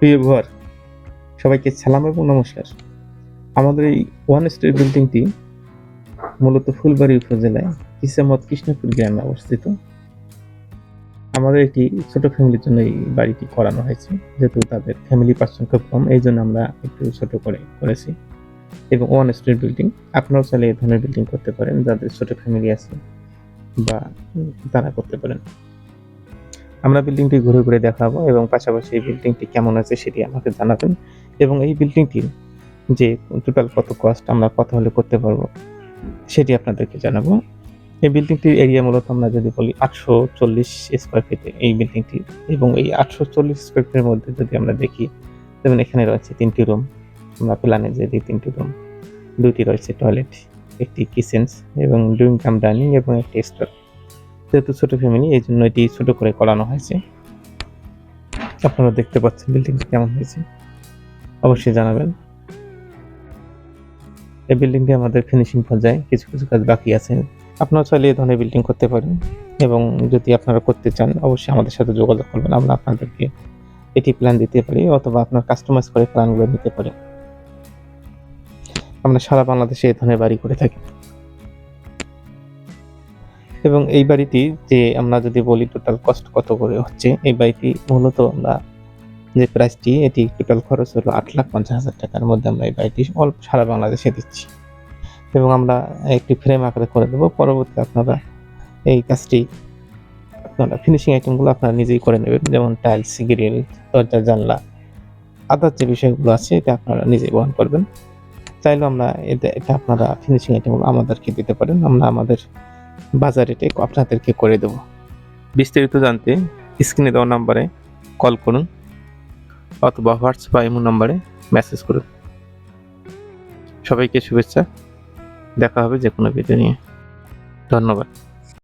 প্রিয় ভিউয়ার, সবাইকে সালাম এবং নমস্কার। আমাদের এই ওয়ান স্টোরি বিল্ডিংটি মূলত ফুলবাড়ি উপজেলায় কিসামত কৃষ্ণপুর গ্রামে অবস্থিত। আমাদের একটি ছোট ফ্যামিলির জন্য এই বাড়িটি করানো হয়েছে, যেহেতু তাদের ফ্যামিলি পার্সন খুব কম, এই জন্য আমরা একটু ছোট করে করেছি। এবং ওয়ান স্টোরি বিল্ডিং, আপনারাও চাইলে এই ধরনের বিল্ডিং করতে পারেন, যাদের ছোট ফ্যামিলি আছে বা তারা করতে পারেন। আমরা বিল্ডিংটি ঘুরে ঘুরে দেখাবো এবং পাশাপাশি এই বিল্ডিংটি কেমন আছে সেটি আমাকে জানাবেন এবং এই বিল্ডিংটির যে টোটাল কত কস্ট আমরা কত হলে করতে পারব সেটি আপনাদেরকে জানাব। এই বিল্ডিংটির এরিয়া মূলত আমরা যদি বলি আটশো চল্লিশ স্কোয়ার ফিটে এই বিল্ডিংটি এবং এই আটশো চল্লিশ স্কোয়ার ফিটের মধ্যে যদি আমরা দেখি, যেমন এখানে রয়েছে তিনটি রুম আমরা প্ল্যানে যে দিই তিনটি রুম দুইটি রয়েছে টয়লেট একটি কিচেন্স এবং ডুইং কাম ডাইনিং এবং একটি স্টোর যেহেতু ছোট ফ্যামিলি এই জন্য এটি ছোট করে করানো হয়েছে। আপনারা দেখতে পাচ্ছেন বিল্ডিংটি কেমন হয়েছে। অবশ্যই জানাবেন। এই বিল্ডিংটি আমাদের ফিনিশিং পর্যায়ে কিছু কিছু কাজ বাকি আছে। আপনারা চাইলে এই ধরনের বিল্ডিং করতে পারেন এবং যদি আপনারা করতে চান, অবশ্যই আমাদের সাথে যোগাযোগ করবেন। আমরা আপনাদেরকে এটি প্ল্যান দিতে পারি অথবা আপনার কাস্টমাইজ করে প্ল্যানগুলো নিতে পারি আমরা সারা বাংলাদেশে এই ধরনের বাড়ি করে থাকি। এবং এই বাড়িটি যে আমরা যদি বলি টোটাল কস্ট কত করে হচ্ছে, এই বাড়িটি মূলত আমরা যে প্রাইসটি এটি টোটাল খরচ হলো আট লাখ পঞ্চাশ হাজার টাকার মধ্যে আমরা এই বাড়িটি অল্প সারা বাংলাদেশে দিচ্ছি। এবং আমরা একটি ফ্রেম আকারে করে দেবো। পরবর্তী আপনারা এই কাজটি, আপনারা ফিনিশিং আইটেমগুলো আপনারা নিজেই করে নেবেন। যেমন টাইলস গ্রিল দরজা, জানলা, আদার যে বিষয়গুলো আছে, এটা আপনারা নিজেই বহন করবেন। চাইলেও আমরা এটা এটা আপনারা ফিনিশিং আইটেমগুলো আমাদেরকে দিতে পারেন। আমরা আমাদের বাজার রেটে আপনাদেরকে করে দেব। বিস্তারিত জানতে স্ক্রিনে দেওয়া নাম্বারে কল করুন অথবা হোয়াটসঅ্যাপ বা ইমো নাম্বারে মেসেজ করুন। সবাইকে শুভেচ্ছা। দেখা হবে যে কোনো ভিডিও নিয়ে। ধন্যবাদ।